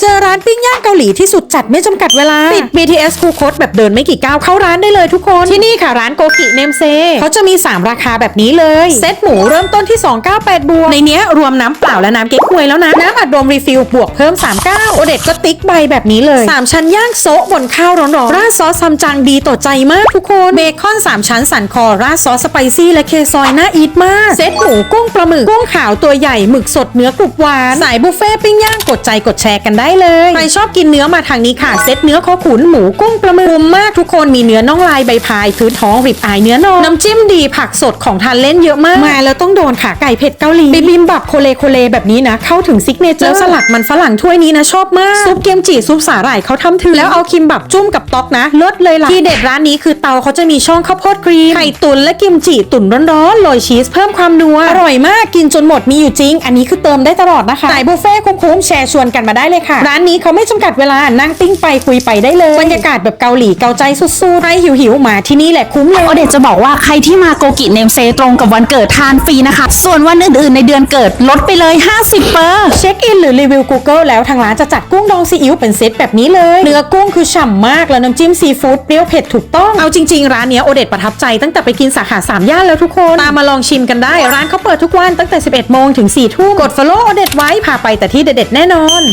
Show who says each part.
Speaker 1: เจอร้านปิ้งย่างเกาหลีที่สุดจัดไม่จำกัดเวลาติด BTS คูคตแบบเดินไม่กี่ก้าวเข้าร้านได้เลยทุกคน ที่นี่ค่ะร้านโกกิเนมเซเขาจะมี 3 ราคาแบบนี้เลย เซตหมูเริ่มต้นที่ 298 บวก ในเนี้ยรวมน้ำเปล่าและน้ำเก๊กฮวยแล้วนะ น้ำอัดลมรีฟิลบวกเพิ่ม 39 โอเด็ดก็ติ๊กใบแบบนี้เลย 3 ชั้นย่างโซะบนข้าวร้อนๆราดซอสซัมจังดีต่อใจมากทุกคน เบคอน 3 ชั้นสันคอราดซอสสไปซี่และเคซอยน่าอีทมาก เซตหมูกุ้งปลาหมึกกุ้งขาวตัวใหญ่หมึกสดเนื้อกรุบหวานสายบุฟเฟ่ต์ปิ้งย่างกดใจกดแชร์กันได้เลย ใครชอบกินเนื้อมาทางนี้ค่ะ เซตเนื้อคอขุนหมูกุ้งปลาหมึกคุ้มมาก ทุกคนมีเนื้อน่องลายใบพายพื้นท้องริบอายเนื้อนองน้ำจิ้มดีผักสดของทานเล่นเยอะมาก มาแล้วต้องโดนขาไก่เผ็ดเกาหลีบิบิมบับโคเลโคเลแบบนี้นะ เข้าถึงซิกเนเจอร์แล้วสลัดมันฝรั่งถ้วยนี้นะชอบมาก ซุปเกมจิซุปสาหร่ายเขาทำถึง แล้วเอาคิมบับจุ่มกับต๊อกนะเลิศเลยล่ะที่เด็ดร้านนี้คือเตาเขาจะมีช่องข้าวโพดครีมไข่ตุ๋นและกิมจิตุ๋นร้อนๆโรยชีสเพิ่มความนัวอร่อยมากกินจนหมดมีอยู่จริง อันนี้คือเติมได้ตลอดนะคะสายบุฟเฟ่ต์คุ้มๆแชร์ชวนกันมาได้เลยค่ะ ร้านนี้เขาไม่จำกัดเวลานั่งปิ้งไปคุยไปได้เลยบรรยากาศแบบเกาหลีเกาใจสุดๆใครหิวๆมาที่นี่แหละคุ้มเลย
Speaker 2: โอเดตจะบอกว่าใครที่มาโกกิเนมเซตรงกับวันเกิดทานฟรีนะคะ ส่วนวันอื่นๆในเดือนเกิดลดไปเลย 50เปอร์
Speaker 1: เช็คอินหรือรีวิว Google แล้วทางร้านจะจัดกุ้งดองซีอิ๊วเป็นเซตแบบนี้เลยเนื้อกุ้งคือฉ่ำมากแล้วน้ำจิ้มซีฟู้ดเปรี้ยวเผ็ดถูกต้องเอาจริงๆ ร้านเนี้ยโอเดตประทับใจตั้งแต่ไปกินสาขา3ย่านแล้วทุกคนตามมาลองชิมกันได้ ร้านเขาเปิดทุกวันตั้งแต่ 11โมงถึง4ทุ่มกด follow โอเดตไว้พาไปแต่ที่เด็ดๆแน่นอน